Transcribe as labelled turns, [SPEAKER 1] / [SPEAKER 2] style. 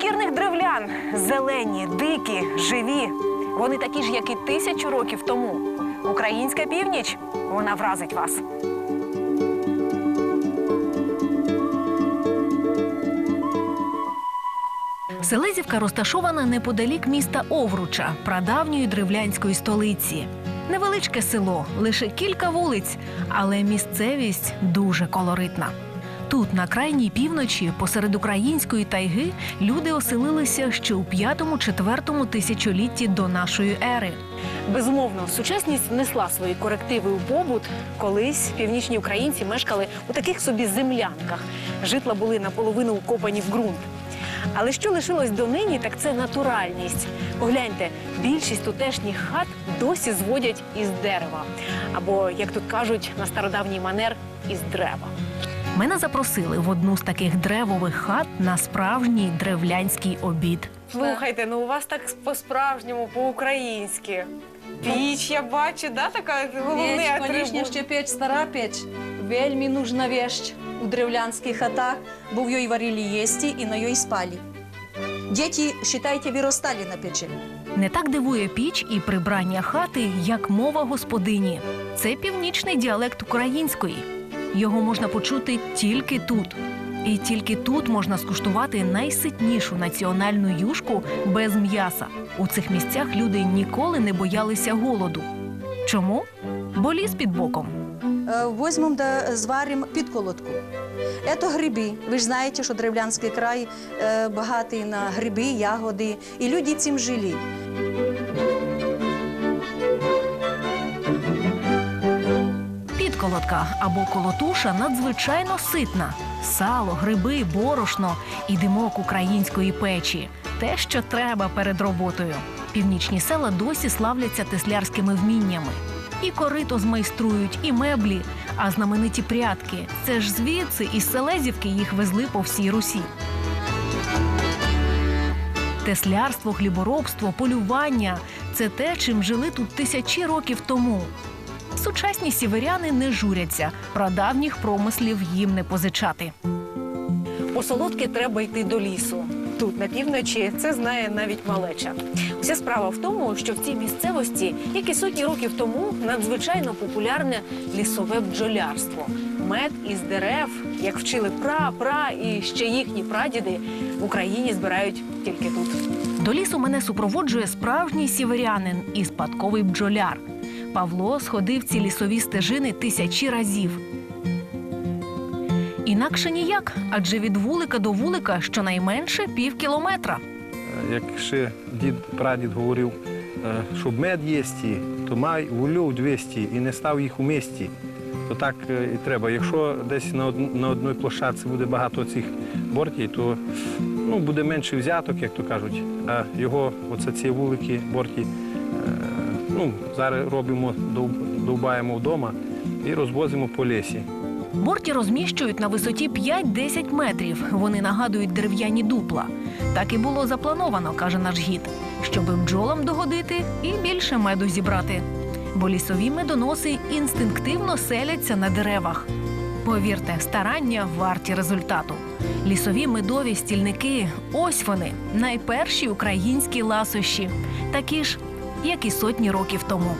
[SPEAKER 1] непокірних древлян. Зелені, дикі, живі. Вони такі ж, як і тисячу років тому. Українська північ вона вразить вас. Селезівка розташована неподалік міста Овруча, прадавньої древлянської столиці. Невеличке село, лише кілька вулиць, але місцевість дуже колоритна. Тут, на крайній півночі, посеред української тайги, люди оселилися ще у 5-4 тисячолітті до нашої ери. Безумовно, сучасність внесла свої корективи у побут. Колись північні українці мешкали у таких собі землянках. Житла були наполовину укопані в ґрунт. Але що лишилось донині, так це натуральність. Погляньте, більшість тутешніх хат досі зводять із дерева. Або, як тут кажуть, на стародавній манер із дерева. Мене запросили в одну з таких древових хат на справжній древлянський обід.
[SPEAKER 2] Слухайте, ну у вас так по-справжньому, по-українськи. Піч, я бачу, да, така головний
[SPEAKER 3] Печ,
[SPEAKER 2] атрибут.
[SPEAKER 3] колишня ще печ, стара печ. Вельми нужна вещь у древлянських хатах, бо в їй варили їсти і на їй спали. Діти, считайте, виростали на печі.
[SPEAKER 1] Не так дивує піч і прибрання хати, як мова господині. Це північний діалект української. Його можна почути тільки тут. І тільки тут можна скуштувати найситнішу національну юшку без м'яса. У цих місцях люди ніколи не боялися голоду. Чому? Бо ліс під боком.
[SPEAKER 3] Е, Возьмемо да зваримо підколотку. Це гриби. Ви ж знаєте, що древлянський край е, багатий на гриби, ягоди, і люди цим жили.
[SPEAKER 1] Підколотка або колотуша надзвичайно ситна. Сало, гриби, борошно і димок української печі. Те, що треба перед роботою. Північні села досі славляться теслярськими вміннями. І корито змайструють, і меблі, а знамениті прядки. Це ж звідси із Селезівки їх везли по всій Русі. Теслярство, хліборобство, полювання це те, чим жили тут тисячі років тому. Сучасні сіверяни не журяться, прадавніх промислів їм не позичати. По солодке треба йти до лісу. Тут на півночі це знає навіть малеча. Вся справа в тому, що в цій місцевості, як і сотні років тому, надзвичайно популярне лісове бджолярство. Мед із дерев, як вчили пра, пра і ще їхні прадіди, в Україні збирають тільки тут. До лісу мене супроводжує справжній сіверянин і спадковий бджоляр. Павло сходив ці лісові стежини тисячі разів. Інакше ніяк, адже від вулика до вулика щонайменше пів кілометра.
[SPEAKER 4] Як ще дід прадід говорив, е, щоб мед їсти, то май волю 200 і не став їх у місті. То так е, і треба. Якщо десь на, на одній площадці буде багато цих бортів, то ну, буде менше взяток, як то кажуть. А його, оце ці вулики, борті, е, ну, зараз робимо, дов- довбаємо вдома і розвозимо по лісі.
[SPEAKER 1] Борті розміщують на висоті 5-10 метрів. Вони нагадують дерев'яні дупла. Так і було заплановано, каже наш гід, щоб бджолам догодити і більше меду зібрати. Бо лісові медоноси інстинктивно селяться на деревах. Повірте, старання варті результату. Лісові медові стільники ось вони, найперші українські ласощі, такі ж, як і сотні років тому.